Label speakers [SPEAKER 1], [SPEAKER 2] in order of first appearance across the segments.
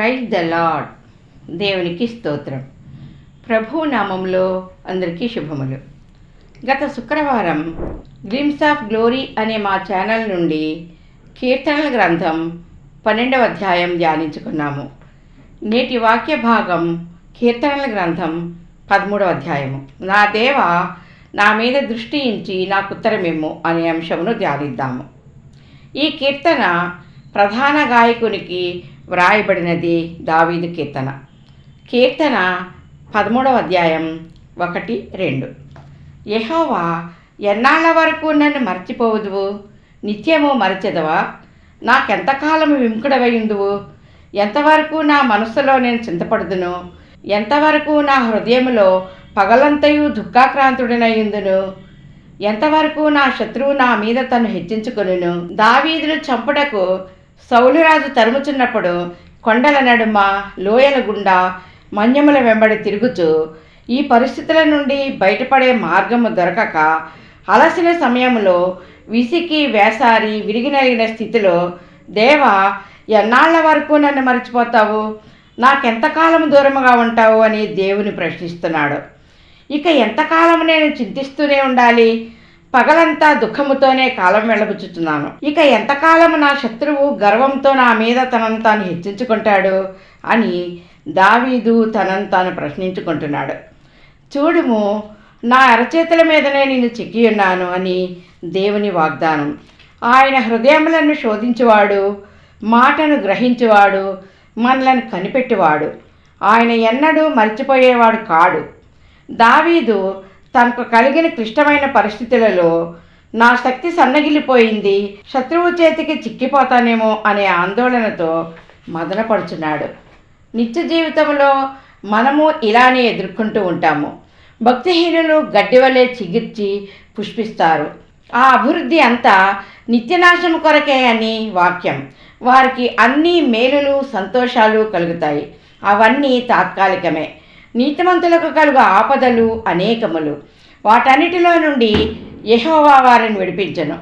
[SPEAKER 1] Praise the lord దేవునికి స్తోత్రం. ప్రభు నామంలో అందరికీ శుభములు. గత శుక్రవారం గ్లిమ్స్ ఆఫ్ గ్లోరీ అనే మా ఛానల్ నుండి కీర్తనల గ్రంథం పన్నెండవ అధ్యాయం ధ్యానించుకున్నాము. నేటి వాక్య భాగం కీర్తనల గ్రంథం పదమూడవ అధ్యాయము. నా దేవ నా మీద దృష్టి ఇంచి నాకు ఉత్తరమేమో అనే అంశమును ధ్యానిద్దాము. ఈ కీర్తన ప్రధాన గాయకునికి వ్రాయబడినది దావీదు కీర్తన. కీర్తన పదమూడవ అధ్యాయం ఒకటి రెండు. యహోవా ఎన్నాళ్ళ వరకు నన్ను మర్చిపోవదువు? నిత్యము మరచెదవా? నాకెంతకాలం విముకుడవయుందువు ఎంతవరకు నా మనస్సులో నేను చింతపడుదును? ఎంతవరకు నా హృదయంలో పగలంతయు దుఃఖాక్రాంతుడినయ్యుందును ఎంతవరకు నా శత్రువు నా మీద తను హెచ్చించుకొనును? దావీదును చంపుటకు సౌలురాజు తరుముచున్నప్పుడు కొండల నడుమ లోయల గుండా మన్యముల వెంబడి తిరుగుతూ ఈ పరిస్థితుల నుండి బయటపడే మార్గము దొరకక అలసిన సమయంలో విసికి వేసారి విరిగినలిగిన స్థితిలో దేవా ఎన్నాళ్ళ వరకు నన్ను మర్చిపోతావు? నాకెంతకాలం దూరముగా ఉంటావు? అని దేవుని ప్రశ్నిస్తున్నాడు. ఇక ఎంతకాలం నేను చింతిస్తూనే ఉండాలి? పగలంతా దుఃఖముతోనే కాలం వెళ్ళబుచ్చుతున్నాను. ఇక ఎంతకాలం నా శత్రువు గర్వంతో నా మీద తనను తాను హెచ్చించుకుంటాడు అని దావీదు తనను తాను ప్రశ్నించుకుంటున్నాడు. చూడుము నా అరచేతుల మీదనే నేను చిక్కి ఉన్నాను అని దేవుని వాగ్దానం. ఆయన హృదయములను శోధించువాడు మాటను గ్రహించువాడు మనలను కనిపెట్టివాడు. ఆయన ఎన్నడూ మర్చిపోయేవాడు కాడు. దావీదు తనకు కలిగిన క్లిష్టమైన పరిస్థితులలో నా శక్తి సన్నగిల్లిపోయింది శత్రువు చేతికి చిక్కిపోతానేమో అనే ఆందోళనతో మదనపడుచున్నాడు. నిత్య జీవితంలో మనము ఇలానే ఎదుర్కొంటూ ఉంటాము. భక్తిహీనులు గడ్డివలే చిగిర్చి పుష్పిస్తారు. ఆ అభివృద్ధి అంతా నిత్యనాశం కొరకే అని వాక్యం. వారికి అన్ని మేలులు సంతోషాలు కలుగుతాయి. అవన్నీ తాత్కాలికమే. నీతిమంతులకు కలుగు ఆపదలు అనేకములు. వాటన్నిటిలో నుండి యహోవా వారిని విడిపించను.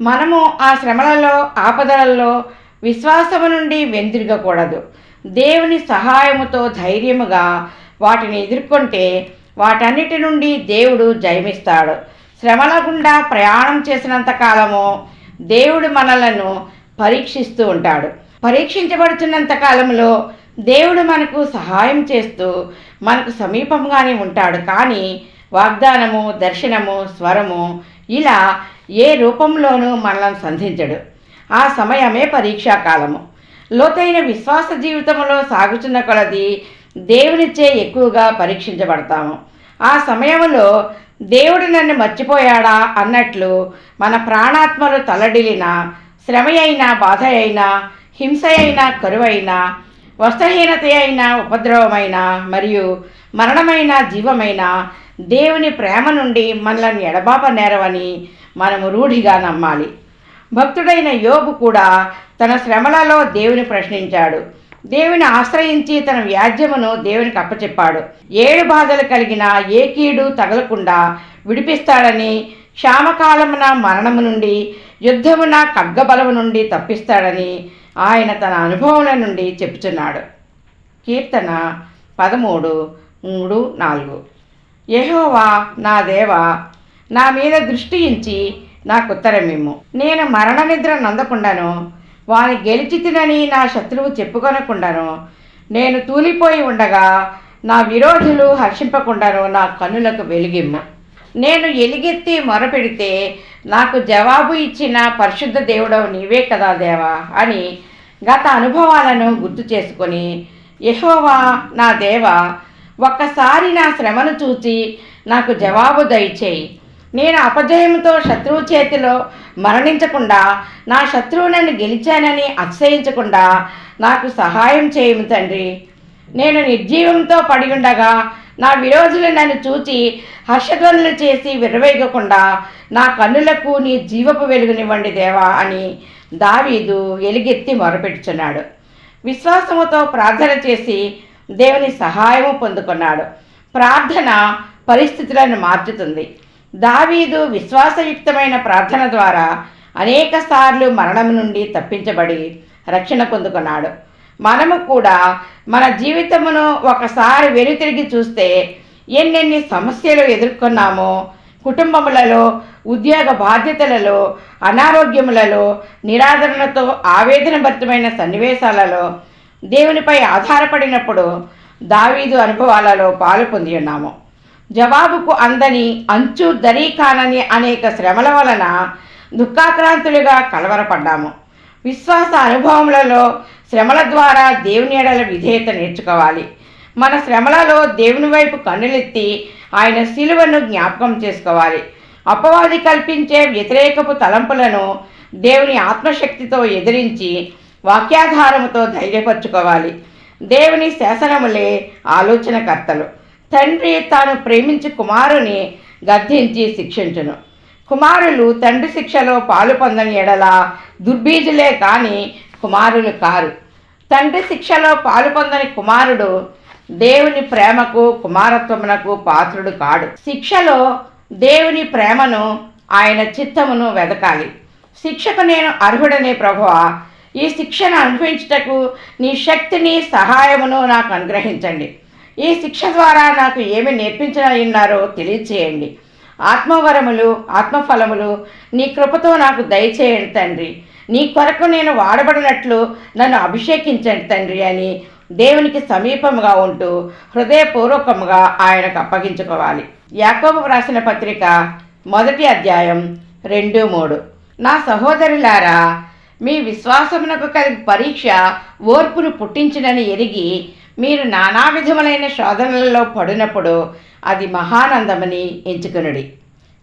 [SPEAKER 1] మనము ఆ శ్రమలలో ఆపదలలో విశ్వాసము నుండి వెందిరగకూడదు. దేవుని సహాయముతో ధైర్యముగా వాటిని ఎదుర్కొంటే వాటన్నిటి నుండి దేవుడు జయమిస్తాడు. శ్రమల గుండా ప్రయాణం చేసినంత కాలము దేవుడు మనలను పరీక్షిస్తూ ఉంటాడు. పరీక్షించబడుతున్నంత కాలంలో దేవుడు మనకు సహాయం చేస్తూ మనకు సమీపంగానే ఉంటాడు. కానీ వాగ్దానము దర్శనము స్వరము ఇలా ఏ రూపంలోనూ మనల్ని సంధించడు. ఆ సమయమే పరీక్షాకాలము లోతైన విశ్వాస జీవితంలో సాగుతున్న కొలది దేవునిచే ఎక్కువగా పరీక్షించబడతాము. ఆ సమయంలో దేవుడు నన్ను మర్చిపోయాడా అన్నట్లు మన ప్రాణాత్మలు తలడిలిన శ్రమ అయినా బాధ అయినా హింస అయినా కరువైనా వస్త్రహీనత అయిన ఉపద్రవమైన మరియు మరణమైన జీవమైన దేవుని ప్రేమ నుండి మనల్ని ఎడబాప నేరవని మనము రూఢిగా నమ్మాలి. భక్తుడైన యోబు కూడా తన శ్రమలలో దేవుని ప్రశ్నించాడు. దేవుని ఆశ్రయించి తన వ్యాజ్యమును దేవునికి అప్పచెప్పాడు. ఏడు బాధలు కలిగిన ఏ కీడు తగలకుండా విడిపిస్తాడని క్షామకాలమున మరణము నుండి యుద్ధమున ఖడ్గబలము నుండి తప్పిస్తాడని ఆయన తన అనుభవముల నుండి చెప్పుచున్నాడు. కీర్తన పదమూడు మూడు నాలుగు. యహోవా నా దేవా నా మీద దృష్టి ఇంచి నాకు ఉత్తరమిమ్ము నేను మరణ నిద్ర నందకుండాను వాని గెలిచి తినని నా శత్రువు చెప్పుకొనకుండాను నేను తూలిపోయి ఉండగా నా విరోధులు హర్షింపకుండాను నా కన్నులకు వెలిగిమ్ము. నేను ఎలిగెత్తి మొరపెడితే నాకు జవాబు ఇచ్చిన పరిశుద్ధ దేవుడవు నీవే కదా దేవా అని గత అనుభవాలను గుర్తు చేసుకొని యహోవా నా దేవా ఒక్కసారి నా శ్రమను చూచి నాకు జవాబు దయచేయి. నేను అపజయంతో శత్రువు చేతిలో మరణించకుండా నా శత్రువు నన్ను గెలిచానని అతిశయించకుండా నాకు సహాయం చేయము తండ్రి. నేను నిర్జీవంతో పడి ఉండగా నా విరోధులు నన్ను చూచి హర్షధ్వనులు చేసి విరవేగకుండా నా కన్నులకు నీ జీవపు వెలుగునివ్వండి దేవా అని దావీదు ఎలుగెత్తి మొరపెట్టుచున్నాడు. విశ్వాసముతో ప్రార్థన చేసి దేవుని సహాయము పొందుకున్నాడు. ప్రార్థన పరిస్థితులను మార్చుతుంది. దావీదు విశ్వాసయుక్తమైన ప్రార్థన ద్వారా అనేక సార్లు మరణం నుండి తప్పించబడి రక్షణ పొందుకున్నాడు. మనము కూడా మన జీవితమును ఒకసారి వెనుతిరిగి చూస్తే ఎన్నెన్ని సమస్యలు ఎదుర్కొన్నామో కుటుంబములలో ఉద్యోగ బాధ్యతలలో అనారోగ్యములలో నిరాదరణతో ఆవేదనభరితమైన సన్నివేశాలలో దేవునిపై ఆధారపడినప్పుడు దావీదు అనుభవాలలో పాలు పొంది ఉన్నాము. జవాబుకు అందని అంచు దరీ కానని అనేక శ్రమల వలన దుఃఖాక్రాంతులుగా కలవరపడ్డాము. విశ్వాస అనుభవములలో శ్రమల ద్వారా దేవుని ఎడల విధేయత నేర్చుకోవాలి. మన శ్రమలలో దేవుని వైపు కన్నులెత్తి ఆయన శిలువను జ్ఞాపకం చేసుకోవాలి. అపవాది కల్పించే వ్యతిరేకపు తలంపులను దేవుని ఆత్మశక్తితో ఎదిరించి వాక్యాధారముతో ధైర్యపరచుకోవాలి. దేవుని శాసనములే ఆలోచనకర్తలు. తండ్రి తాను ప్రేమించి కుమారుని గద్దించి శిక్షించును. కుమారులు తండ్రి శిక్షలో పాలు పొందని ఎడల దుర్బీజులే కాని కుమారులు కారు. తండ్రి శిక్షలో పాలు పొందని కుమారుడు దేవుని ప్రేమకు కుమారత్వమునకు పాత్రుడు కాడు. శిక్షలో దేవుని ప్రేమను ఆయన చిత్తమును వెదకాలి. శిక్షకు నేను అర్హుడనే ప్రభువా. ఈ శిక్షను అనుభవించుటకు నీ శక్తిని సహాయమును నాకు అనుగ్రహించండి. ఈ శిక్ష ద్వారా నాకు ఏమి నేర్పించనున్నారో తెలియచేయండి. ఆత్మవరములు ఆత్మఫలములు నీ కృపతో నాకు దయచేయండి తండ్రి. నీ కొరకు నేను వాడబడినట్లు నన్ను అభిషేకించండి తండ్రి అని దేవునికి సమీపముగా ఉంటూ హృదయపూర్వకముగా ఆయనకు అప్పగించుకోవాలి. యాకోబు రాసిన పత్రిక మొదటి అధ్యాయం రెండు మూడు. నా సహోదరులారా మీ విశ్వాసమునకు కలిగి పరీక్ష ఓర్పును పుట్టించినని ఎరిగి మీరు నానా విధములైన శోధనలలో పడినప్పుడు అది మహానందమని ఎంచుకునుడి.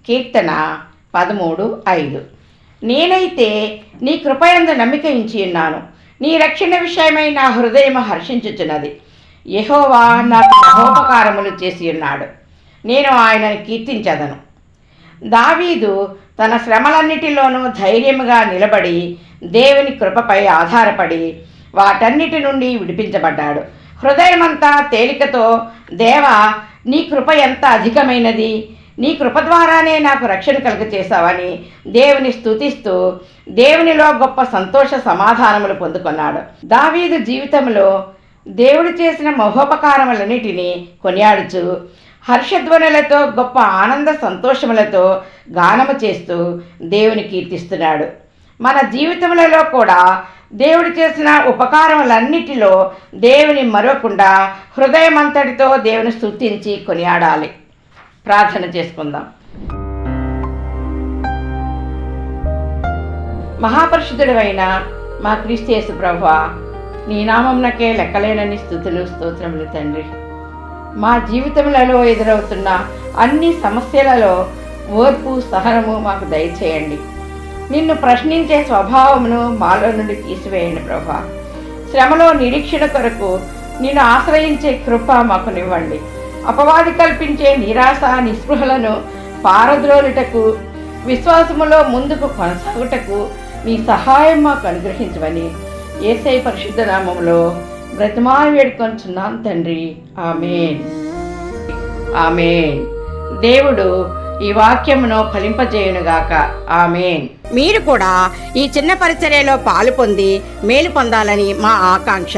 [SPEAKER 1] కీర్తన పదమూడు ఐదు. నేనైతే నీ కృపయందు నమ్మిక ఉన్నాను. నీ రక్షణ విషయమై నా హృదయం హర్షించుచున్నది. యహోవా నాకు మహోపకారములు చేసి ఉన్నాడు. నేను ఆయనను కీర్తించదను. దావీదు తన శ్రమలన్నిటిలోనూ ధైర్యముగా నిలబడి దేవుని కృపపై ఆధారపడి వాటన్నిటి నుండి విడిపించబడ్డాడు. హృదయమంతా తేలికతో దేవా నీ కృప ఎంత అధికమైనది? నీ కృప ద్వారానే నాకు రక్షణ కలుగచేశావని దేవుని స్థుతిస్తూ దేవునిలో గొప్ప సంతోష సమాధానములు పొందుకున్నాడు. దావీదు జీవితంలో దేవుడు చేసిన మహోపకారములన్నిటినీ కొనియాడుచు హర్షధ్వనులతో గొప్ప ఆనంద సంతోషములతో గానము చేస్తూ దేవుని కీర్తిస్తున్నాడు. మన జీవితములలో కూడా దేవుడు చేసిన ఉపకారములన్నిటిలో దేవుని మరవకుండా హృదయమంతటితో దేవుని స్థుతించి కొనియాడాలి. ప్రార్థన చేసుకుందాం. మహాపరిశుద్ధుడైన మా క్రీస్తేసు ప్రభు నీ నామంనకే లెక్కలేనని స్థుతులు స్తోత్రములు తండ్రి. మా జీవితములలో ఎదురవుతున్న అన్ని సమస్యలలో ఓర్పు సహనము మాకు దయచేయండి. నిన్ను ప్రశ్నించే స్వభావమును మాలో నుండి తీసివేయండి ప్రభా శ్రమలో నిరీక్షణ కొరకు నిన్ను ఆశ్రయించే కృప మాకు నివ్వండి. అపవాది కల్పించే నిరాశ నిస్పృహలను పారద్రోలుటకు విశ్వాసములో ముందుకు కొనసాగుటకు మీ సహాయం మాకు అనుగ్రహించమని ఏసై పరిశుద్ధ నామములో బ్రతిమాని వేడుకొంచున్నాం తండ్రి. ఆమెన్. ఆమెన్. దేవుడు ఈ వాక్యమును ఫలింపజేయునుగాక. ఆమెన్. మీరు కూడా ఈ చిన్న పరిచర్యలో పాలు పొంది మేలు పొందాలని మా ఆకాంక్ష.